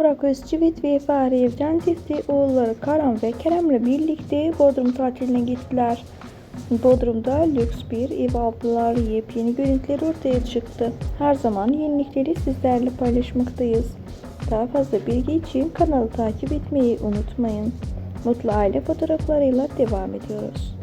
Burak Özçivit ve Fahri Evcen çifti oğulları Karan ve Kerem'le birlikte Bodrum tatiline gittiler. Bodrum'da lüks bir ev aldılar. Yepyeni görüntüler ortaya çıktı. Her zaman yenilikleri sizlerle paylaşmaktayız. Daha fazla bilgi için kanalı takip etmeyi unutmayın. Mutlu aile fotoğraflarıyla devam ediyoruz.